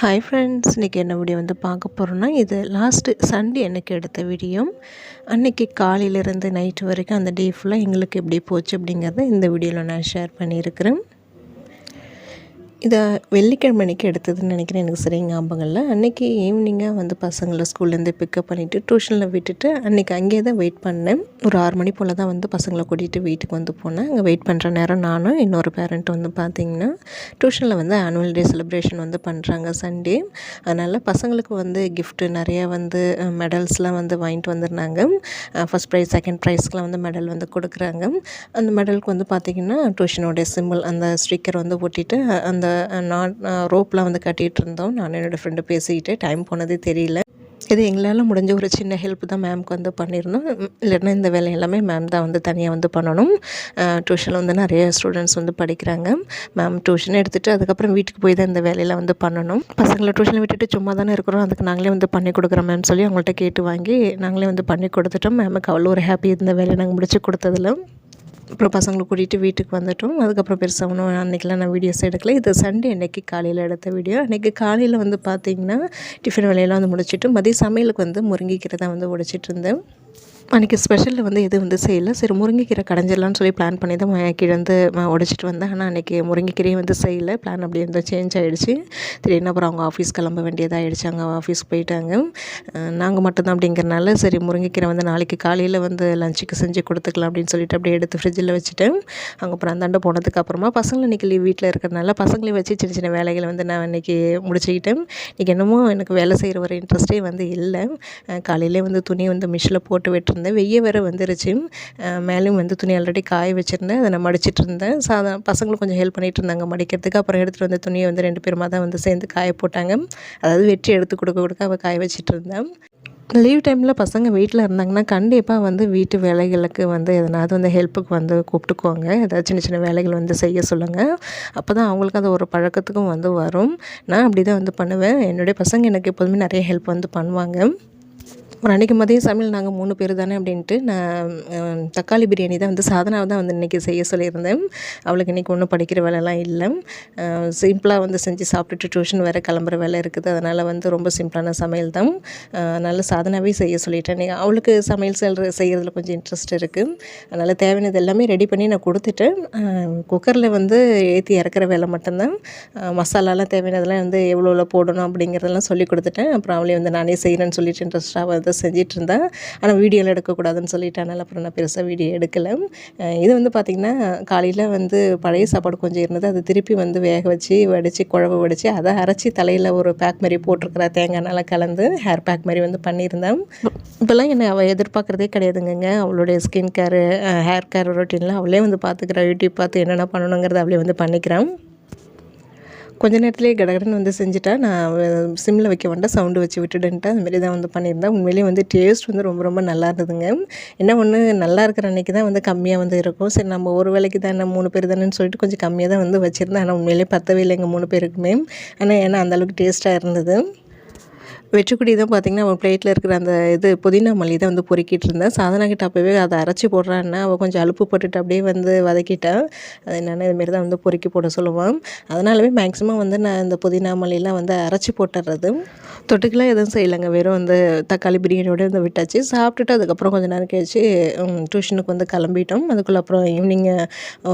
Hi friends இன்றைக்கி என்ன video வந்து பார்க்க போகிறோன்னா இது லாஸ்ட்டு சண்டே எனக்கு எடுத்த வீடியோ அன்றைக்கி காலையிலேருந்து நைட்டு வரைக்கும் அந்த டே ஃபுல்லாக எங்களுக்கு எப்படி போச்சு அப்படிங்கிறத இந்த வீடியோவில் நான் ஷேர் பண்ணியிருக்கிறேன். இதை வெள்ளிக்கிழமை அன்றைக்கி எடுத்ததுன்னு நினைக்கிறேன் எனக்கு சரி ஞாபகம் இல்லை. அன்றைக்கி ஈவினிங்காக வந்து பசங்களை ஸ்கூல்லேருந்து பிக்கப் பண்ணிவிட்டு டியூஷனில் விட்டுட்டு அன்றைக்கி அங்கேயே தான் வெயிட் பண்ணேன். ஒரு ஆறு மணி போல் தான் வந்து பசங்களை கூட்டிகிட்டு வீட்டுக்கு வந்து போனேன். அங்கே வெயிட் பண்ணுற நேரம் நானும் இன்னொரு பேரண்ட் வந்து பார்த்திங்கன்னா டியூஷனில் வந்து ஆனுவல் டே செலிப்ரேஷன் வந்து பண்ணுறாங்க சண்டே அதனால் பசங்களுக்கு வந்து கிஃப்ட்டு நிறையா வந்து மெடல்ஸ்லாம் வந்து வாங்கிட்டு வந்துருந்தாங்க. ஃபஸ்ட் ப்ரைஸ் செகண்ட் ப்ரைஸ்க்கெலாம் வந்து மெடல் வந்து கொடுக்குறாங்க. அந்த மெடலுக்கு வந்து பார்த்திங்கன்னா டியூஷனோடைய சிம்பிள் அந்த ஸ்டிக்கர் வந்து ஒட்டிட்டு அந்த நான் ரோப்லாம் வந்து கட்டிகிட்டு இருந்தோம் நான் என்னோடய ஃப்ரெண்டு பேசிக்கிட்டு டைம் போனதே தெரியல. இது எங்களால் முடிஞ்ச ஒரு சின்ன ஹெல்ப் தான் மேம்க்கு வந்து பண்ணியிருந்தோம் இல்லைன்னா இந்த வேலை எல்லாமே மேம் தான் வந்து தனியாக வந்து பண்ணணும். டியூஷனில் வந்து நிறைய ஸ்டூடெண்ட்ஸ் வந்து படிக்கிறாங்க. மேம் டியூஷன் எடுத்துகிட்டு அதுக்கப்புறம் வீட்டுக்கு போய் தான் இந்த வேலையெல்லாம் வந்து பண்ணணும். பசங்களை டியூஷன் விட்டுட்டு சும்மா தானே இருக்கிறோம். அதுக்கு நாங்களே வந்து பண்ணி கொடுக்குறோம் மேம் சொல்லி அவங்கள்ட்ட கேட்டு வாங்கி நாங்களே வந்து பண்ணி கொடுத்துட்டோம். மேமுக்கு அவ்வளோ ஒரு ஹாப்பி இந்த வேலையை நாங்கள் முடிச்சு கொடுத்ததில்ல அப்புறம் பசங்களை கூட்டிகிட்டு வீட்டுக்கு வந்துட்டோம். அதுக்கப்புறம் பெருசாக ஒன்றும் அன்றைக்கெலாம் நான் வீடியோஸ் எடுக்கல. இது சண்டே அன்றைக்கி காலையில் எடுத்த வீடியோ அன்றைக்கி காலையில் வந்து பார்த்திங்கன்னா டிஃபன் வேலையெல்லாம் வந்து முடிச்சுட்டு மதிய சமையலுக்கு வந்து முருங்கைக்கீரை தான் வந்து உடைச்சிட்டு இருந்தேன். அன்றைக்கி ஸ்பெஷலில் வந்து எதுவும் வந்து செய்யலை. சரி முருங்கைக்கீரை கடைஞ்சிடலான்னு சொல்லி பிளான் பண்ணி தான் கீழே வந்து உடச்சிட்டு வந்தேன். ஆனால் அன்றைக்கி முருங்கைக்கீரையும் வந்து செய்யலை. பிளான் அப்படியே வந்து சேஞ்ச் ஆகிடுச்சு திடீர்னு அப்புறம் அவங்க ஆஃபீஸ் கிளம்ப வேண்டியதாக ஆகிடுச்சு அங்கே ஆஃபீஸ் போயிட்டாங்க. நாங்கள் மட்டும்தான் அப்படிங்கிறனால சரி முருங்கைக்கீரை வந்து நாளைக்கு காலையில் வந்து லஞ்சுக்கு செஞ்சு கொடுத்துக்கலாம் அப்படின்னு சொல்லிட்டு அப்படியே எடுத்து ஃப்ரிட்ஜில் வச்சுட்டேன். அங்கே அப்புறம் அந்தாண்ட போனதுக்கு அப்புறமா பசங்களை இன்றைக்கி லீவ் வீட்டில் இருக்கிறனால பசங்களையும் வச்சு சின்ன சின்ன வேலைகளை வந்து நான் இன்றைக்கி முடிச்சுக்கிட்டேன். இன்றைக்கி என்னமோ எனக்கு வேலை செய்கிற ஒரு இன்ட்ரெஸ்ட்டே வந்து இல்லை. காலையிலே வந்து துணி வந்து மிஷினில் போட்டு விட்டு வச்சுருந்தேன் வெய்ய வேறு வந்துருச்சு. மேலேயும் வந்து துணி ஆல்ரெடி காய வச்சுருந்தேன். அதை நான் மடிச்சிட்டு இருந்தேன். சாதா பசங்களும் கொஞ்சம் ஹெல்ப் பண்ணிகிட்டு இருந்தாங்க மடிக்கிறதுக்கு. அப்புறம் எடுத்துகிட்டு வந்த துணியை வந்து ரெண்டு பேருமா தான் வந்து சேர்ந்து காய போட்டாங்க. அதாவது வெற்றி எடுத்து கொடுக்க கொடுக்க அவள் காய வச்சுட்டு இருந்தேன் லீவ் டைமில் பசங்க வீட்டில் இருந்தாங்கன்னா கண்டிப்பாக வந்து வீட்டு வேலைகளுக்கு வந்து எதனாவது வந்து ஹெல்ப்புக்கு வந்து கூப்பிட்டுக்குவாங்க. ஏதாவது சின்ன சின்ன வேலைகள் வந்து செய்ய சொல்லுங்கள் அப்போ தான் அவங்களுக்கு அந்த ஒரு பழக்கத்துக்கும் வந்து வரும். நான் அப்படி தான் வந்து பண்ணுவேன். என்னுடைய பசங்க எனக்கு எப்போதுமே நிறைய ஹெல்ப் வந்து பண்ணுவாங்க. ஒரு அன்றைக்கி மதியம் சமையல் நாங்கள் மூணு பேர் தானே அப்படின்ட்டு நான் தக்காளி பிரியாணி தான் வந்து சாதனாவை தான் வந்து இன்றைக்கி செய்ய சொல்லியிருந்தேன். அவளுக்கு இன்றைக்கி ஒன்றும் படிக்கிற வேலைலாம் இல்லை. சிம்பிளாக வந்து செஞ்சு சாப்பிட்டுட்டு டியூஷன் வேறு கிளம்புற வேலை இருக்குது. அதனால் வந்து ரொம்ப சிம்பிளான சமையல் தான். நல்ல சாதனாவே செய்ய சொல்லிட்டேன். அவளுக்கு சமையல் செல்ற செய்கிறதுல கொஞ்சம் இன்ட்ரெஸ்ட் இருக்குது அதனால் தேவையானது எல்லாமே ரெடி பண்ணி நான் கொடுத்துட்டேன். குக்கரில் வந்து ஏற்றி இறக்குற வேலை மட்டும்தான். மசாலாலாம் தேவையானதெல்லாம் வந்து எவ்வளோ போடணும் அப்படிங்கிறதெல்லாம் சொல்லி கொடுத்துட்டேன். அப்புறம் அவளே வந்து நானே செய்கிறேன்னு சொல்லிட்டு இன்ட்ரெஸ்ட்டாக வந்து தான் செஞ்சிட்ருந்தேன் ஆனால் வீடியோவில் எடுக்கக்கூடாதுன்னு சொல்லிட்டேன் அப்புறம் நான் பெருசாக வீடியோ எடுக்கலை. இது வந்து பார்த்திங்கன்னா காலையில் வந்து பழைய சாப்பாடு கொஞ்சம் இருந்தது. அது திருப்பி வந்து வேக வச்சு வடித்து குழம்பு வடித்து அதை அரைச்சி தலையில் ஒரு பேக் மாதிரி போட்டிருக்கிற தேங்காய் நல்லா கலந்து ஹேர் பேக் மாதிரி வந்து பண்ணியிருந்தேன். இப்போல்லாம் என்னை அவள் எதிர்பார்க்குறதே கிடையாதுங்க அவளுடைய ஸ்கின் கேரு ஹேர் கேர் ரொட்டீன்லாம் அவளே வந்து பார்த்துக்கிறா யூடியூப் பார்த்து என்னென்ன பண்ணணுங்கிறத அவளே வந்து பண்ணிக்கிறான். கொஞ்ச நேரத்துலேயே கடகடன்னு வந்து செஞ்சுட்டா நான் சிம்மில் வைக்க வேண்டாம் சவுண்டு வச்சு விட்டுடுன்ட்டு அதுமாரி தான் வந்து பண்ணியிருந்தேன். உண்மையிலேயே வந்து டேஸ்ட் வந்து ரொம்ப ரொம்ப நல்லா இருந்ததுங்க. என்ன ஒன்று நல்லா இருக்கிற அன்றைக்கி தான் வந்து கம்மியாக வந்து இருக்கும். சரி நம்ம ஒரு வேலைக்கு தான் மூணு பேர் தானேன்னு சொல்லிட்டு கொஞ்சம் கம்மியாக தான் வந்து வச்சுருந்தேன். ஆனால் உண்மையிலேயே பத்தவே இல்லைங்க மூணு பேருக்குமே. ஆனால் ஏன்னா அந்தளவுக்கு டேஸ்ட்டாக இருந்தது. வெற்றிக்குடி தான் பார்த்திங்கன்னா அவன் பிளேட்டில் இருக்கிற அந்த இது புதினா மல்லி தான் வந்து பொறுக்கிட்டு இருந்தேன். சாதனா கிட்ட அப்போவே அதை அரைச்சி போடுறான்னா அவள் கொஞ்சம் அலுப்பு போட்டுட்டு அப்படியே வந்து வதக்கிட்டான். அது என்னென்னா இதுமாரி தான் வந்து பொறுக்கி போட சொல்லுவான். அதனாலவே மேக்ஸிமம் வந்து நான் இந்த புதினா மல்லிலாம் வந்து அரைச்சி போட்டுறது. தொட்டுக்கெலாம் எதுவும் செய்யலைங்க. வெறும் வந்து தக்காளி பிரியாணியோட வந்து விட்டாச்சு. சாப்பிட்டுட்டு அதுக்கப்புறம் கொஞ்சம் நேரம் கழிச்சு டியூஷனுக்கு வந்து கிளம்பிட்டோம். அதுக்குள்ளே அப்புறம் ஈவினிங்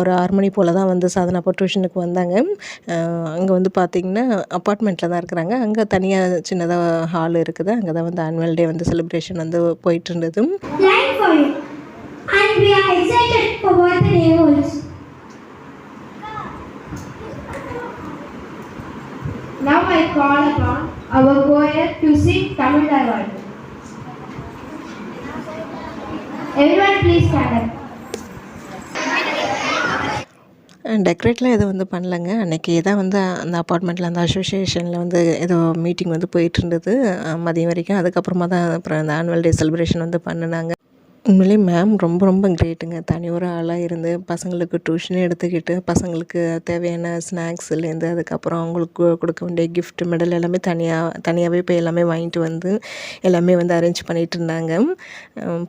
ஒரு ஆறு மணி போல் தான் வந்து சாதனா அப்போ டியூஷனுக்கு வந்தாங்க. அங்கே வந்து பார்த்திங்கன்னா அப்பார்ட்மெண்ட்டில் தான் இருக்கிறாங்க. அங்கே தனியாக சின்னதாக ஹால் இருக்குது அங்கே தான் வந்து ஆனுவல் டே வந்து செலிப்ரேஷன் வந்து போயிட்டு இருந்தது Now I call upon our choir to sing Tamil Award. Everyone please stand up. டெக்கரேட்லாம் எதுவும் வந்து பண்ணலங்க. அன்றைக்கி தான் வந்து அந்த அப்பார்ட்மெண்ட்டில் அந்த அசோசியேஷனில் வந்து ஏதோ மீட்டிங் வந்து போயிட்டு இருந்தது மதியம் வரைக்கும். அதுக்கப்புறமா தான் அப்புறம் அந்த ஆனுவல் டே செலிப்ரேஷன் வந்து பண்ணினாங்க. உண்மையிலே மேம் ரொம்ப ரொம்ப கிரேட்டுங்க தனி ஒரு ஆளாக இருந்து பசங்களுக்கு டியூஷன் எடுத்துக்கிட்டு பசங்களுக்கு தேவையான ஸ்நாக்ஸ்லேருந்து அதுக்கப்புறம் அவங்களுக்கு கொடுக்க வேண்டிய கிஃப்ட் மெடல் எல்லாமே தனியாக தனியாகவே போய் எல்லாமே வாங்கிட்டு வந்து எல்லாமே வந்து அரேஞ்ச் பண்ணிகிட்டு இருந்தாங்க.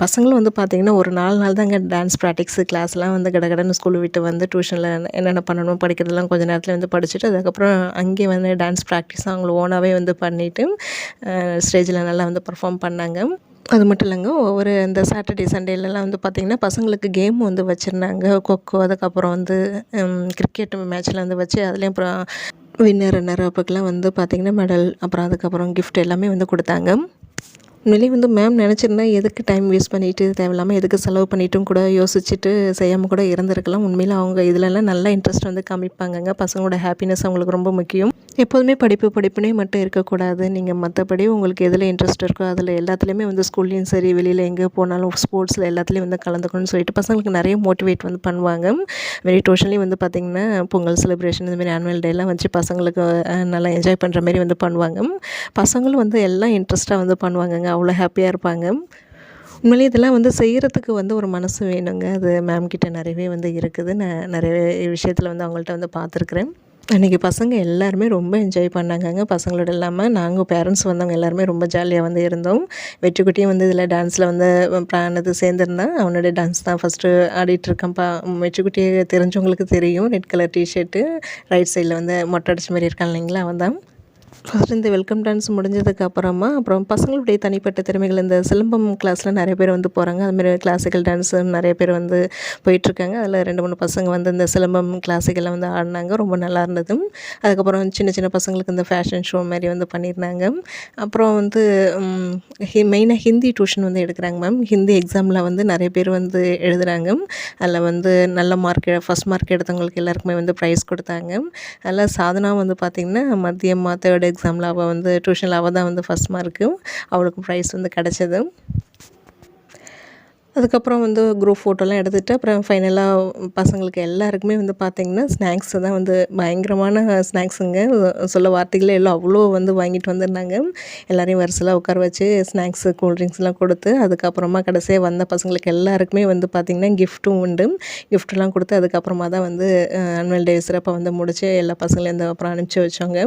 பசங்களும் வந்து பார்த்திங்கன்னா ஒரு நாலு நாள் தாங்க டான்ஸ் ப்ராக்டிக்ஸ் கிளாஸ்லாம் வந்து கடகடன்னு ஸ்கூல் விட்டு வந்து டியூஷனில் என்னென்ன பண்ணணும் படிக்கிறதெல்லாம் கொஞ்சம் நேரத்தில் வந்து படிச்சுட்டு அதுக்கப்புறம் அங்கேயே வந்து டான்ஸ் ப்ராக்டிஸ் அவங்கள ஓனாகவே வந்து பண்ணிவிட்டு ஸ்டேஜில் நல்லா வந்து பர்ஃபார்ம் பண்ணாங்க. அது மட்டும் இல்லைங்க. ஒவ்வொரு இந்த சாட்டர்டே சண்டேலலாம் வந்து பார்த்திங்கன்னா பசங்களுக்கு கேம் வந்து வச்சுருந்தாங்க. கொக்கோ அதுக்கப்புறம் வந்து கிரிக்கெட் மேட்ச்சில் வந்து வச்சு அதுலேயும் அப்புறம் வின்னர் ரன்னர் அப்போக்கெலாம் வந்து பார்த்திங்கன்னா மெடல் அப்புறம் அதுக்கப்புறம் கிஃப்ட் எல்லாமே வந்து கொடுத்தாங்க. உண்மையிலேயே வந்து மேம் நினச்சிருந்தா எதுக்கு டைம் வேஸ்ட் பண்ணிட்டு தேவையில்லாமல் எதுக்கு செலவு பண்ணிட்டும் கூட யோசிச்சுட்டு செய்யாமல் கூட இருந்திருக்கலாம். உண்மையில் அவங்க இதுலலாம் நல்லா இன்ட்ரெஸ்ட் வந்து காமிப்பாங்கங்க. பசங்களோட ஹாப்பினஸ் அவங்களுக்கு ரொம்ப முக்கியம். எப்போதுமே படிப்பு படிப்புனே மட்டும் இருக்கக்கூடாது. நீங்கள் மற்றபடி உங்களுக்கு எதில் இன்ட்ரெஸ்ட் இருக்கோ அதில் எல்லாத்துலேயுமே வந்து ஸ்கூல்லேயும் சரி வெளியில் எங்கே போனாலும் ஸ்போர்ட்ஸில் எல்லாத்துலேயும் வந்து கலந்துக்கணும்னு சொல்லிட்டு பசங்களுக்கு நிறைய மோட்டிவேட் வந்து பண்ணுவாங்க. வெரி டியூஷன்லேயும் வந்து பார்த்திங்கன்னா பொங்கல் செலிப்ரேஷன் இதுமாரி ஆனுவல் டேலாம் வச்சு பசங்களுக்கு நல்லா என்ஜாய் பண்ணுற மாதிரி வந்து பண்ணுவாங்க. பசங்களும் வந்து எல்லாம் இன்ட்ரெஸ்ட்டாக வந்து பண்ணுவாங்கங்க. அவ்வளோ ஹாப்பியாக இருப்பாங்க. உண்மையிலே இதெல்லாம் வந்து செய்கிறதுக்கு வந்து ஒரு மனசு வேணுங்க. அது மேம்கிட்ட நிறையவே வந்து இருக்குது. நான் நிறைய விஷயத்தில் வந்து அவங்கள்ட்ட வந்து பார்த்துருக்குறேன் அன்றைக்கி பசங்க எல்லாருமே ரொம்ப என்ஜாய் பண்ணாங்கங்க. பசங்களோட இல்லாமல் நாங்கள் பேரண்ட்ஸ் வந்தவங்க எல்லாருமே ரொம்ப ஜாலியாக வந்து இருந்தோம். வெற்றிக்குட்டியும் வந்து இதில் டான்ஸில் வந்து பிரானது சேர்ந்துருந்தான் அவனோட டான்ஸ் தான் ஃபஸ்ட்டு ஆடிட்டு இருக்கான்ப்பா வெற்றிக்குட்டியை தெரிஞ்சவங்களுக்கு தெரியும். ரெட் கலர் டிஷர்ட்டு ரைட் சைடில் வந்து மொட்டை அடிச்ச மாதிரி இருக்கான் இல்லைங்களா அவன் தான். ஃபஸ்ட் இந்த வெல்கம் டான்ஸ் முடிஞ்சதுக்கு அப்புறமா அப்புறம் பசங்களுடைய தனிப்பட்ட திறமைகள் இந்த சிலம்பம் கிளாஸில் நிறைய பேர் வந்து போகிறாங்க அதுமாரி கிளாசிக்கல் டான்ஸு நிறைய பேர் வந்து போயிட்டுருக்காங்க. அதில் ரெண்டு மூணு பசங்க வந்து இந்த சிலம்பம் கிளாசிக்கலில் வந்து ஆடினாங்க. ரொம்ப நல்லா இருந்தது அதுக்கப்புறம் சின்ன சின்ன பசங்களுக்கு இந்த ஃபேஷன் ஷோ மாதிரி வந்து பண்ணியிருந்தாங்க. அப்புறம் வந்து மெயினாக ஹிந்தி டியூஷன் வந்து எடுக்கிறாங்க மேம் ஹிந்தி எக்ஸாமில் வந்து நிறைய பேர் வந்து எழுதுகிறாங்க அதில் வந்து நல்ல மார்க் ஃபஸ்ட் மார்க் எடுத்தவங்களுக்கு எல்லாருக்குமே வந்து ப்ரைஸ் கொடுத்தாங்க. அதில் சாதனா வந்து பார்த்திங்கன்னா மதியமாக தேர்ட் எக்ஸாமில் அவள் வந்து டியூஷனில் அவள் தான் வந்து ஃபஸ்ட் மார்க்கு அவளுக்கு ப்ரைஸ் வந்து கிடச்சது அதுக்கப்புறம் வந்து குரூப் ஃபோட்டோலாம் எடுத்துகிட்டு அப்புறம் ஃபைனலாக பசங்களுக்கு எல்லாருக்குமே வந்து பார்த்திங்கன்னா ஸ்நாக்ஸு தான் வந்து பயங்கரமான ஸ்நாக்ஸுங்க சொல்ல வார்த்தைகளே எல்லாம் அவ்வளோ வந்து வாங்கிட்டு வந்திருந்தாங்க. எல்லாரையும் வரிசையில் உட்கார வச்சு ஸ்நாக்ஸு கூல்ட்ரிங்க்ஸ்லாம் கொடுத்து அதுக்கப்புறமா கடைசியாக வந்த பசங்களுக்கு எல்லாருக்குமே வந்து பார்த்திங்கன்னா கிஃப்ட்டும் உண்டு. கிஃப்ட்லாம் கொடுத்து அதுக்கப்புறமா தான் வந்து ஆனுவல் டே சிறப்பாக வந்து முடித்து எல்லா பசங்களையும் இந்த அப்புறம் அனுப்பிச்சி வச்சோங்க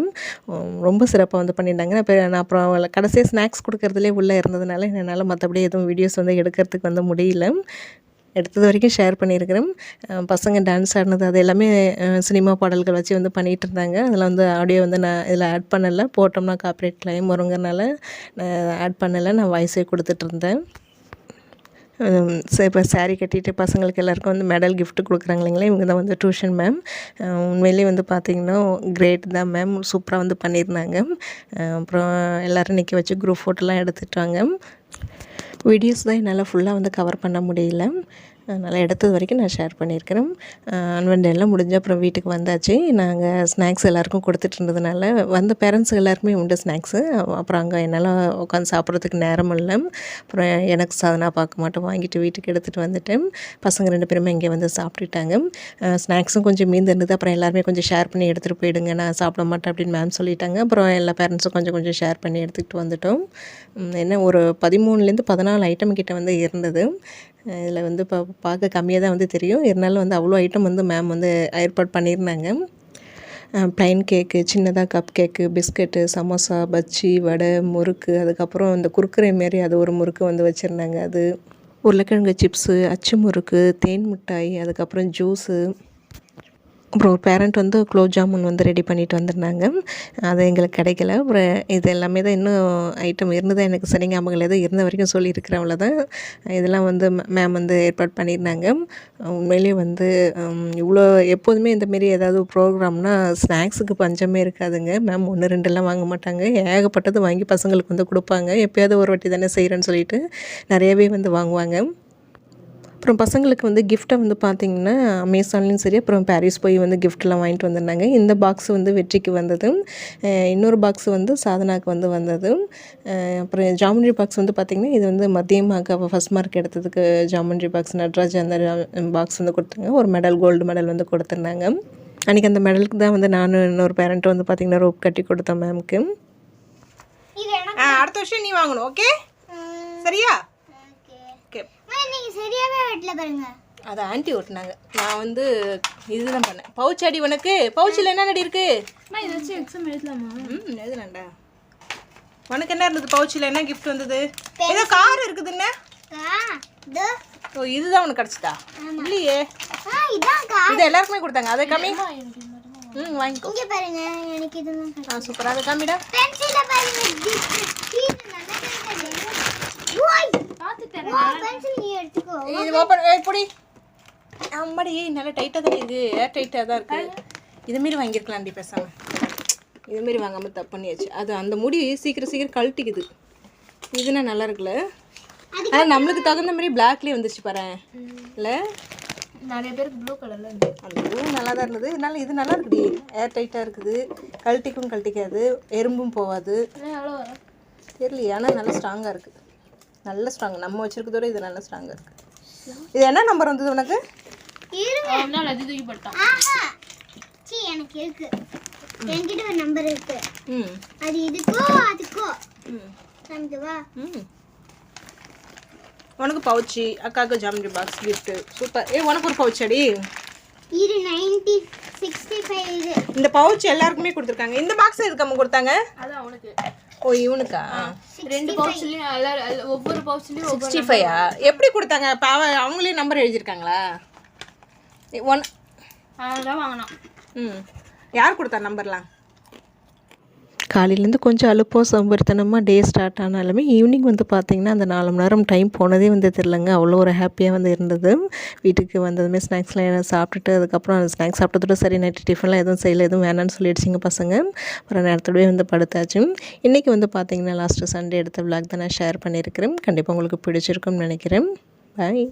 ரொம்ப சிறப்பாக வந்து பண்ணியிருந்தாங்க அப்போ நான் அப்புறம் கடைசியாக ஸ்நாக்ஸ் கொடுக்கறதுலே உள்ளே இருந்ததுனால என்னால் மற்றபடி எதுவும் வீடியோஸ் வந்து எடுக்கிறதுக்கு வந்து முடியல எடுத்தது வரைக்கும் ஷேர் பண்ணியிருக்கிறேன் பசங்க டான்ஸ் ஆடினது அது எல்லாமே சினிமா பாடல்கள் வச்சு வந்து பண்ணிகிட்டு இருந்தாங்க. அதில் வந்து ஆடியோ வந்து நான் இதில் ஆட் பண்ணலை. போட்டோம்னா காப்பரேட் கிளைம் வருங்கிறனால நான் ஆட் பண்ணலை. நான் வாய்ஸே கொடுத்துட்ருந்தேன் இப்போ சாரீ கட்டிட்டு பசங்களுக்கு எல்லாருக்கும் வந்து மெடல் கிஃப்ட் கொடுக்குறாங்க இல்லைங்களா? இவங்க தான் வந்து டியூஷன் மேம் உண்மையிலேயே வந்து பார்த்திங்கன்னா கிரேட் தான் மேம் சூப்பராக வந்து பண்ணியிருந்தாங்க. அப்புறம் எல்லோரும் நிற்க வச்சு குரூப் ஃபோட்டோலாம் எடுத்துட்டாங்க. வீடியோஸ் தான் என்னால் ஃபுல்லாக வந்து கவர் பண்ண முடியல. அதனால் எடுத்தது வரைக்கும் நான் ஷேர் பண்ணியிருக்கிறேன். அன்வன் எல்லாம் முடிஞ்ச அப்புறம் வீட்டுக்கு வந்தாச்சு. நாங்கள் ஸ்நாக்ஸ் எல்லாருக்கும் கொடுத்துட்டு இருந்ததுனால வந்த பேரண்ட்ஸ் எல்லாருக்குமே உண்டு ஸ்நாக்ஸு அப்புறம் அங்கே என்னால் உட்காந்து சாப்பிட்றதுக்கு நேரம் இல்லை. அப்புறம் எனக்கு சாதனா பார்க்க மாட்டோம். வாங்கிட்டு வீட்டுக்கு எடுத்துகிட்டு வந்துட்டேன். பசங்க ரெண்டு பேருமே இங்கே வந்து சாப்பிட்டுட்டாங்க. ஸ்நாக்ஸும் கொஞ்சம் மீந்து இருந்தது அப்புறம் எல்லாருமே கொஞ்சம் ஷேர் பண்ணி எடுத்துகிட்டு போயிடுங்க. நான் சாப்பிட மாட்டேன் அப்படின்னு மேம் சொல்லிட்டாங்க. அப்புறம் எல்லா பேரண்ட்ஸும் கொஞ்சம் கொஞ்சம் ஷேர் பண்ணி எடுத்துக்கிட்டு வந்துட்டோம். என்ன ஒரு பதிமூணுலேருந்து பதினாலு ஐட்டம் கிட்ட வந்து இருந்தது. இதில் வந்து இப்போ பார்க்க கம்மியாக தான் வந்து தெரியும். இருந்தாலும் வந்து அவ்வளோ ஐட்டம் வந்து மேம் வந்து ஏற்பாடு பண்ணியிருந்தாங்க. ப்ளைன் கேக்கு சின்னதாக cup cake biscuit samosa bajji வடை முறுக்கு அதுக்கப்புறம் இந்த குறுக்குறை மாரி அது ஒரு முறுக்கு வந்து வச்சுருந்தாங்க. அது உருளைக்கிழங்கு சிப்ஸு அச்சு முறுக்கு தேன் மிட்டாய் அதுக்கப்புறம் ஜூஸு அப்புறம் ஒரு பேரண்ட் வந்து குலோப் ஜாமுன் வந்து ரெடி பண்ணிட்டு வந்திருந்தாங்க. அது எங்களுக்கு கிடைக்கல. அப்புறம் இது எல்லாமே தான் இன்னும் ஐட்டம் இருந்தது எனக்கு சரி ஞாபகம் ஏதோ இருந்த வரைக்கும் சொல்லியிருக்கிறவங்கள தான் இதெல்லாம் வந்து மேம் வந்து ஏற்பாடு பண்ணியிருந்தாங்க. உண்மையிலேயே வந்து இவ்வளோ எப்போதுமே இந்தமாரி ஏதாவது ப்ரோக்ராம்னா ஸ்நாக்ஸுக்கு பஞ்சமே இருக்காதுங்க. மேம் ஒன்று ரெண்டெல்லாம் வாங்க மாட்டாங்க. ஏகப்பட்டது வாங்கி பசங்களுக்கு வந்து கொடுப்பாங்க. எப்போயாவது ஒரு வாட்டி தானே செய்கிறேன்னு சொல்லிட்டு நிறையவே வந்து வாங்குவாங்க. அப்புறம் பசங்களுக்கு வந்து கிஃப்ட்டை வந்து பார்த்திங்கன்னா அமேசான்லேயும் சரி அப்புறம் பாரிஸ் போய் வந்து கிஃப்ட்லாம் வாங்கிட்டு வந்திருந்தாங்க. இந்த பாக்ஸ் வந்து வெற்றிக்கு வந்தது அஹ் இன்னொரு பாக்ஸ் வந்து சாதனாக்கு வந்து வந்தது அஹ் அப்புறம் ஜாமெண்ட்ரி பாக்ஸ் வந்து பார்த்திங்கன்னா இது வந்து மதியமாக ஃபஸ்ட் மார்க் எடுத்ததுக்கு ஜாமெண்ட்ரி பாக்ஸ் நட்ராஜ் அந்த பாக்ஸ் வந்து கொடுத்தாங்க ஒரு மெடல் கோல்டு மெடல் வந்து கொடுத்துருந்தாங்க. அன்றைக்கி அந்த மெடலுக்கு தான் வந்து நானும் இன்னொரு பேரண்ட்டும் வந்து பார்த்திங்கன்னா ரோப் கட்டி கொடுத்தோம் மேம்க்கு அடுத்த வருஷம் நீ வாங்கணும் ஓகே சரியா? ஓகே நீங்க சரியாவே வெட்டல பாருங்க. அதை ஆன்ட்டி ஓட்டினாங்க. நான் வந்து இதுதான் பண்ணேன். பவுச் அடி உனக்கு? பவுச்சில் என்ன அடி இருக்கு? இதை எக்ஸாம் எழுதலாமா? ம் எழுதுனேன்டா. உனக்கு என்ன இருந்தது பவுச்சில்? என்ன கிஃப்ட் வந்தது? ஏதோ கார் இருக்குதுன்னு இது ஓ இதுதான் உனக்கு கிடச்சிதா? இல்லையே. ஆ இதான்க்கா இது எல்லாருக்குமே கொடுத்தாங்க. அதை கம்மி. ம் வாங்கிக்கோ. இங்க பாருங்க எனக்கு இதுதான் ஆ சூப்பர். அதை கம்மிடா. பென்சில பாருங்க இது ஓப்பன் எப்படி அம்மாடி நல்லா டைட்டாக தான் இருக்குது ஏர் டைட்டாக தான் இருக்குது இதுமாரி வாங்கியிருக்கலாம்டி பேசாமல் இதுமாரி வாங்காமல் தப்பு பண்ணியாச்சு. அது அந்த முடி சீக்கிரம் சீக்கிரம் கழட்டிக்குது. இதுனா நல்லா இருக்குல்ல. ஆனால் நம்மளுக்கு தகுந்த மாதிரி பிளாக்லேயே வந்துருச்சு பாரு. இல்லை? நிறைய பேருக்கு ப்ளூ கலர்ல இருந்து. அந்த பூ நல்லா தான் இருந்தது. இருந்தாலும் இது நல்லா இருக்குடி. ஏர் டைட்டாக இருக்குது. கழட்டிக்கும் கழட்டிக்காது. எறும்பும் போகாது. தெரியலையே. ஆனால் நல்லா ஸ்ட்ராங்காக இருக்குது நல்ல ஸ்ட்ராங் நம்ம வச்சிருக்கிறதோட இது நல்ல ஸ்ட்ராங்காக இருக்குது இது என்ன நம்பர் வந்தது உனக்கு? எனக்கு இருக்கு. என்கிட்ட ஒரு நம்பர் இருக்கு. ம். அது இதுக்கோ அதுக்கோ. ம். உனக்கு பவுச்சு அக்காவுக்கு ஜாமெட்ரி பாக்ஸ் கிஃப்ட்டு சூப்பர் ஏ உனக்கு ஒரு பவுச் அடி. இது நைன்டி சிக்ஸ்டி ஃபைவ் இது. இந்த பவுச் எல்லாருக்குமே கொடுத்துருக்காங்க. இந்த பாக்ஸ் எதுக்கு அம்மா கொடுத்தாங்க? அது அவனுக்கு. ஓ இவனுக்கா? ரெண்டு பவுச்லயும் ஒவ்வொரு பவுச்லயும் ஒவ்வொரு சிக்ஸ்டி ஃபைவா எப்படி கொடுத்தாங்க? இப்போ அவ அவங்களே நம்பர் எழுதியிருக்காங்களா? ஒன் அதான் வாங்கினான் ம். யார் கொடுத்தா நம்பர்லாம் காலையிலேருந்து கொஞ்சம் அலுப்போ சோம்பேறித்தனமாக டே ஸ்டார்ட் ஆனாலுமே ஈவினிங் வந்து பார்த்திங்கன்னா அந்த நாலு மணி நேரம் டைம் போனதே வந்து தெரிலங்க அவ்வளோ ஒரு ஹாப்பியாக வந்து இருந்தது. வீட்டுக்கு வந்ததுமே ஸ்நாக்ஸ்லாம் சாப்பிட்டுட்டு அதுக்கப்புறம் அந்த ஸ்நாக்ஸ் சாப்பிட்டதோட சரி நைட்டு டிஃபன்லாம் எதுவும் செய்யலை எதுவும் வேணான்னு சொல்லிடுச்சிங்க பசங்க. அப்புறம் நேரத்தோடவே வந்து படுத்தாச்சு. இன்றைக்கி வந்து பார்த்திங்கன்னா லாஸ்ட்டு சண்டே எடுத்த விளாக் தான் நான் ஷேர் பண்ணியிருக்கிறேன். கண்டிப்பாக உங்களுக்கு பிடிச்சிருக்கும்னு நினைக்கிறேன். பாய்